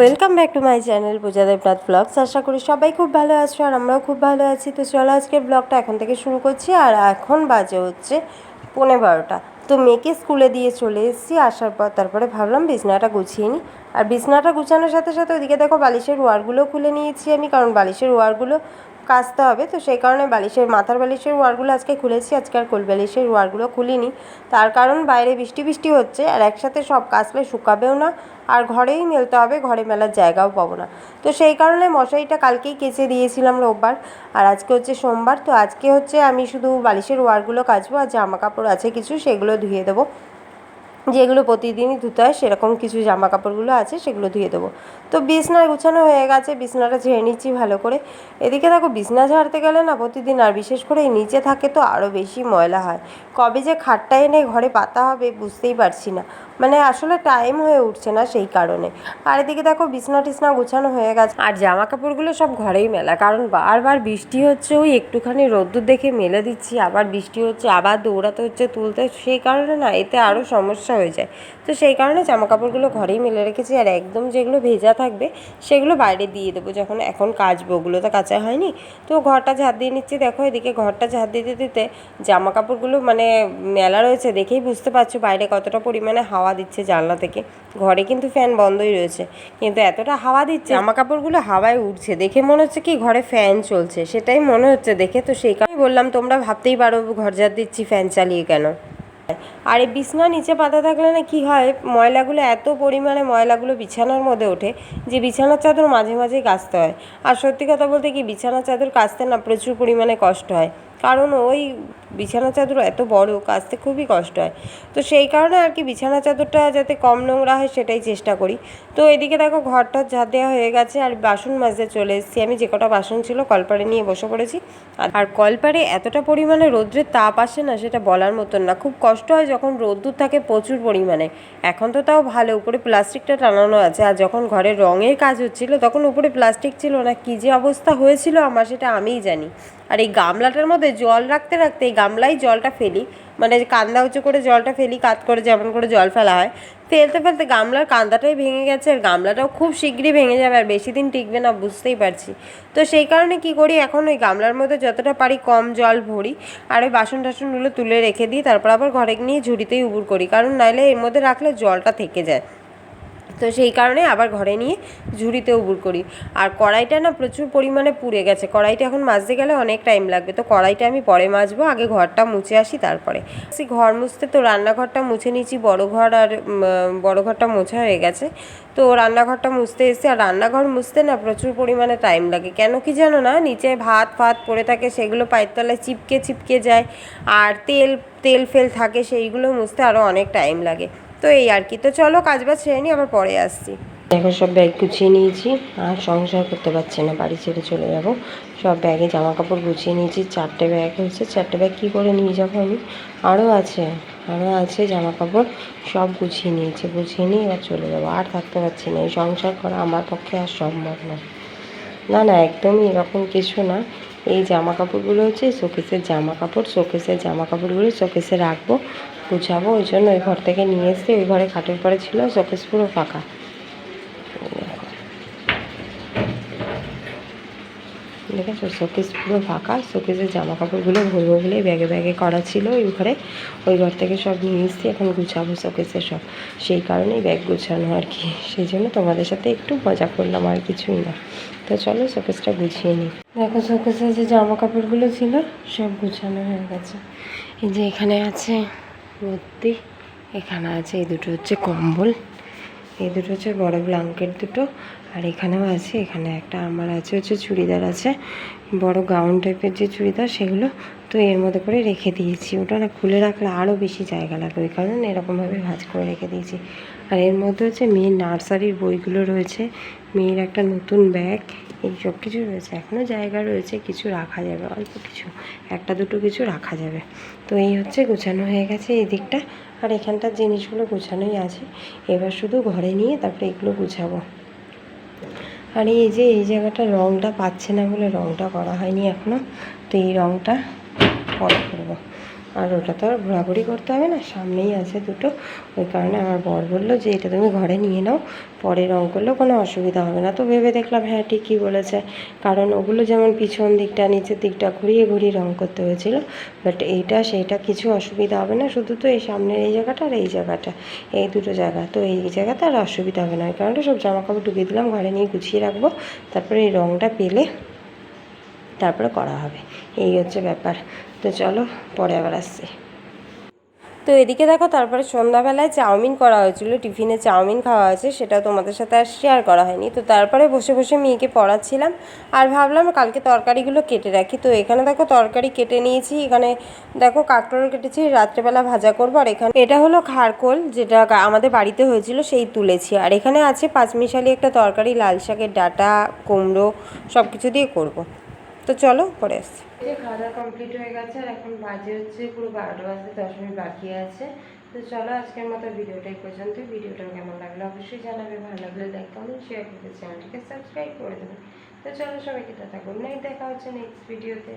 Welcome back to my channel Puja Debnath blogs আশা করি সবাই খুব ভালো আছো আর আমরাও খুব ভালো আছি। তো চলো আজকের ব্লগটা এখন থেকে শুরু করছি আর এখন বাজে হচ্ছে পনে বারোটা। তো মেয়েকে স্কুলে দিয়ে চলে এসেছি, আসার পর তারপরে ভাবলাম বিছনাটা গুছিয়ে নিই। আর বিছনাটা গুছানোর সাথে সাথে ওদিকে দেখো বালিশের ওয়ারগুলো খুলে নিয়েছি আমি, কারণ বালিশের ওয়ারগুলো কাচতে হবে। তো সেই কারণে বালিশের মাথার বালিশের ওয়ারগুলো আজকে খুলেছি। আজকে আর কোল বালিশের ওয়ারগুলো খুলিনি। তার কারণ বাইরে বৃষ্টি বৃষ্টি হচ্ছে। আর একসাথে সব কাচলে শুকাবেও না। আর ঘরেই মেলতে হবে। ঘরে মেলার জায়গাও পাবো না। তো সেই কারণে মশারিটা কালকেই কেচে দিয়েছিলাম রোববার। আর আজকে হচ্ছে সোমবার। তো আজকে হচ্ছে আমি শুধু বালিশের ওয়ারগুলো কাচবো। আর জামা কাপড় আছে কিছু, সেগুলো ধুয়ে দেবো। যেগুলো প্রতিদিনই ধুতে হয়, সেরকম কিছু জামা কাপড়গুলো আছে, সেগুলো ধুয়ে দেবো। তো বিছনা গুছানো হয়ে গেছে, বিছনাটা ঝেড়ে নিচ্ছি ভালো করে। এদিকে দেখো, বিছনা ঝাড়তে গেলে না প্রতিদিন, আর বিশেষ করে এই নিচে থাকে তো আরও বেশি ময়লা হয়। কবে যে খাটটা এনে ঘরে পাতা হবে বুঝতেই পারছি না। মানে আসলে টাইম হয়ে উঠছে না সেই কারণে। আর এদিকে দেখো বিছনা টিছনা গুছানো হয়ে গেছে। আর জামা কাপড়গুলো সব ঘরেই মেলা, কারণ বারবার বৃষ্টি হচ্ছে, ওই একটুখানি রোদ্দুর দেখে মেলে দিচ্ছি, আবার বৃষ্টি হচ্ছে, আবার দৌড়াতে হচ্ছে, তুলতে সেই কারণে না, এতে আরও সমস্যা হয়ে যায়। তো সেই কারণে জামা কাপড়গুলো ঘরেই মেলে রেখেছি, আর একদম যেগুলো ভেজা থাকবে, সেগুলো বাইরে দিয়ে দেবো, যখন এখন কাচবো, ওগুলো তো কাচা হয়নি। তো ঘরটা ঝাড় দিয়ে নিচ্ছি, দেখো এদিকে ঘরটা ঝাড় দিতে দিতে জামা কাপড়গুলো মানে মেলা রয়েছে, দেখেই বুঝতে পারছ বাইরে কতটা পরিমাণে হাওয়া দিচ্ছে জানলা থেকে। ঘরে কিন্তু ফ্যান বন্ধই রয়েছে। কিন্তু এতটা হাওয়া দিচ্ছে, জামা কাপড়গুলো হাওয়ায় উঠছে। দেখে মনে হচ্ছে কি ঘরে ফ্যান চলছে। সেটাই মনে হচ্ছে দেখে। তো সেই কারণে বললাম, তোমরা ভাবতেই পারো, ঘর ঝাড় দিচ্ছি, ফ্যান চালিয়ে কেন? আর এই বিছনা নিচে পাতা থাকলে না কি হয়, ময়লাগুলো এত পরিমাণে ময়লাগুলো বিছানার মধ্যে ওঠে যে বিছানার চাদর মাঝে মাঝে কাচতে হয়। আর সত্যি কথা বলতে কি, বিছানার চাদর কাচতে না প্রচুর পরিমাণে কষ্ট হয়। কারণ ওই বিছানা চাদর এত বড়, কাচতে খুবই কষ্ট হয়। তো সেই কারণে আর কি বিছানা চাদরটা যাতে কম নোংরা হয় সেটাই চেষ্টা করি। তো এদিকে দেখো ঘরটা ঝাঁট দেওয়া হয়ে গেছে আর বাসন মাজতে চলে এসেছি। আমি যে কটা বাসন ছিল কলপারে নিয়ে বসে পড়েছি। আর- আর কলপারে এতটা পরিমাণে রৌদ্রের তাপ আসে না সেটা বলার মতন না। খুব কষ্ট হয় যখন রোদ্দুর থাকে প্রচুর পরিমাণে। এখন তো তাও ভালো, উপরে প্লাস্টিকটা টানানো আছে। আর যখন ঘরে রঙের কাজ হচ্ছিল তখন উপরে প্লাস্টিক ছিল না। কী যে অবস্থা হয়েছিল আমার সেটা আমিই জানি। আর এই গামলাটার মধ্যে জল রাখতে রাখতে এই গামলায় জলটা ফেলি মানে কান্দা উঁচু করে জলটা ফেলি, কাত করে যেমন করে জল ফেলা হয়, ফেলতে ফেলতে গামলার কান্দাটাই ভেঙে গেছে আর গামলাটাও খুব শীঘ্রই ভেঙে যাবে আর বেশি দিন টিকবে না, বুঝতেই পারছি। তো সেই কারণে কি করি, এখন ওই গামলার মধ্যে যতটা পারি কম জল ভরি আর ওই বাসন টাসনগুলো তুলে রেখে দিই, তারপর আবার ঘরে নিয়ে ঝুড়িতেই উবুর করি, কারণ নাইলে এর মধ্যে রাখলে জলটা থেকে যায়। তো সেই কারণে আবার ঘরে নিয়ে ঝুড়িতে উবুর করি। আর কড়াইটা না প্রচুর পরিমাণে পুড়ে গেছে। কড়াইটা এখন মাজতে গেলে অনেক টাইম লাগবে। তো কড়াইটা আমি পরে মাজবো, আগে ঘরটা মুছে আসি তারপরে। সে ঘর মুছতে তো রান্নাঘরটা মুছে নিয়েছি, বড় ঘর আর বড় ঘরটা মোছা হয়ে গেছে। তো রান্নাঘরটা মুছতে এসে, আর রান্নাঘর মুছতে না প্রচুর পরিমাণে টাইম লাগে। কেন কি জানো না, নিচে ভাত, ফাত পড়ে থাকে, সেগুলো পায়ের তলায় চিপকে চিপকে যায়। আর তেল তেল ফেল থাকে, সেইগুলো মুছতে আরও অনেক টাইম লাগে। তো এই আর কি। তো চলো কাজ বাজ সেরে নিই, আবার পরে আসছি। এখন সব ব্যাগ গুছিয়ে নিয়েছি, আর সংসার করতে পারছি না, বাড়ি ছেড়ে চলে যাব। সব ব্যাগে জামা কাপড় গুছিয়ে নিয়েছি, চারটে ব্যাগ হয়েছে, চারটে ব্যাগ কী করে নিয়ে যাব আমি? আরও আছে আরও আছে জামা কাপড় সব গুছিয়ে নিয়েছি, গুছিয়ে নিয়ে এবার চলে যাব। আর থাকতে পারছি না, এই সংসার করা আমার পক্ষে আর সম্ভব না। না না, একদমই এরকম কিছু না। এই জামা কাপড়গুলো হচ্ছে শোকেসের জামা কাপড় শোকেসের জামা কাপড়গুলো শোকেসে রাখব গুছাবো, ওই জন্য ওই ঘর থেকে নিয়ে এসে ওই ঘরে খাটের পরে ছিল, শোকেস পুরো ফাঁকা। দেখেছ? শোকেস পুরো ফাঁকা। শোকেসের জামা কাপড়গুলো ভরবো বলে ব্যাগে ব্যাগে করা ছিল ওই ঘরে। ওই ঘর থেকে সব নিয়ে এসেছি, এখন গুছাবো শোকেসে সব। সেই কারণেই ব্যাগ গুছানো আর কি। সেই জন্য তোমাদের সাথে একটু মজা করলাম, আর কিছুই না। তো চলো শোকেসটা গুছিয়ে নিই। দেখো শোকেসে যে জামা কাপড়গুলো ছিল, সব গুছানো হয়ে গেছে। এই যে এখানে আছে ভর্তি এখানে আছে এই দুটো হচ্ছে কম্বল, এই দুটো হচ্ছে বড় ব্ল্যাঙ্কেট দুটো, আর এখানেও আছে, এখানে একটা আমার আছে হচ্ছে চুড়িদার আছে, বড় গাউন টাইপের যে চুড়িদার সেগুলো, তো এর মধ্যে করে রেখে দিয়েছি, ওটা না খুলে রাখলে আরও বেশি জায়গা লাগবে ওই কারণে এরকমভাবে ভাঁজ করে রেখে দিয়েছি, আর এর মধ্যে হচ্ছে মেয়ের নার্সারির বইগুলো রয়েছে, মেয়ের একটা নতুন ব্যাগ এই সব কিছু রয়েছে। এখনও জায়গা রয়েছে, কিছু রাখা যাবে, অল্প কিছু। একটা দুটো কিছু রাখা যাবে। তো এই হচ্ছে গোছানো হয়ে গেছে এই দিকটা। আর এখানটার জিনিসগুলো গোছানোই আছে। এবার শুধু ঘরে নিয়ে তারপরে এগুলো গুছাবো। আর এই যে, এই জায়গাটা রঙটা পাচ্ছে না বলে রঙটা করা হয়নি এখনও তো এই রঙটা পরে করব। আর ওটা তো আর ঘোরাঘুরি করতে হবে না, সামনেই আছে দুটো। ওই কারণে আমার বর বলল যে এটা তুমি ঘরে নিয়ে নাও, পরে রঙ করলেও কোনো অসুবিধা হবে না। তো ভেবে দেখলাম হ্যাঁ ঠিকই বলেছে। কারণ ওগুলো যেমন পিছন দিকটা, নিচের দিকটা ঘুরিয়ে ঘুরিয়ে রঙ করতে হয়েছিল বাট এইটা সেইটা কিছু অসুবিধা হবে না। শুধু তো এই সামনের এই জায়গাটা আর এই জায়গাটা, এই দুটো জায়গা। তো এই জায়গাতে আর অসুবিধা হবে না। ওই কারণে সব জামা কাপড় ঢুকিয়ে দিলাম, ঘরে নিয়ে গুছিয়ে রাখব। তারপরে এই রঙটা পেলে তারপরে করা হবে। এই হচ্ছে ব্যাপার। তো চলো, পরে আবার আসছি। তো এদিকে দেখো, তারপরে সন্ধ্যাবেলায় চাউমিন করা হয়েছিল। টিফিনে চাউমিন খাওয়া হয়েছে সেটা তোমাদের সাথে আর শেয়ার করা হয়নি। তো তারপরে বসে বসে মেয়েকে পড়াচ্ছিলাম আর ভাবলাম কালকে তরকারিগুলো কেটে রাখি। তো এখানে দেখো, তরকারি কেটে নিয়েছি। এখানে দেখো, কাঁকরোল কেটেছি, রাত্রেবেলা ভাজা করব। আর এখানে এটা হলো খারকোল, যেটা আমাদের বাড়িতে হয়েছিল, সেই তুলেছি। আর এখানে আছে পাঁচমিশালি একটা তরকারি, লাল শাকের ডাটা, কুমড়ো সব কিছু দিয়ে করব। তো চলো পরে আসছি। খাওয়া দাওয়া কমপ্লিট হয়ে গেছে, আর এখন বাজে হচ্ছে পুরো বারোটা বাজতে দশ মিনিট বাকি আছে। তো চলো আজকের মতো ভিডিওটাই পর্যন্ত ভিডিওটা কেমন লাগল অবশ্যই জানাবে, ভালো লাগলে লাইক কমেন্ট শেয়ার করতে চ্যানেলটিকে সাবস্ক্রাইব করে দেবে। তো চলো সবাইকে তা গুড নাইট দেখা হচ্ছে নেক্সট ভিডিওতে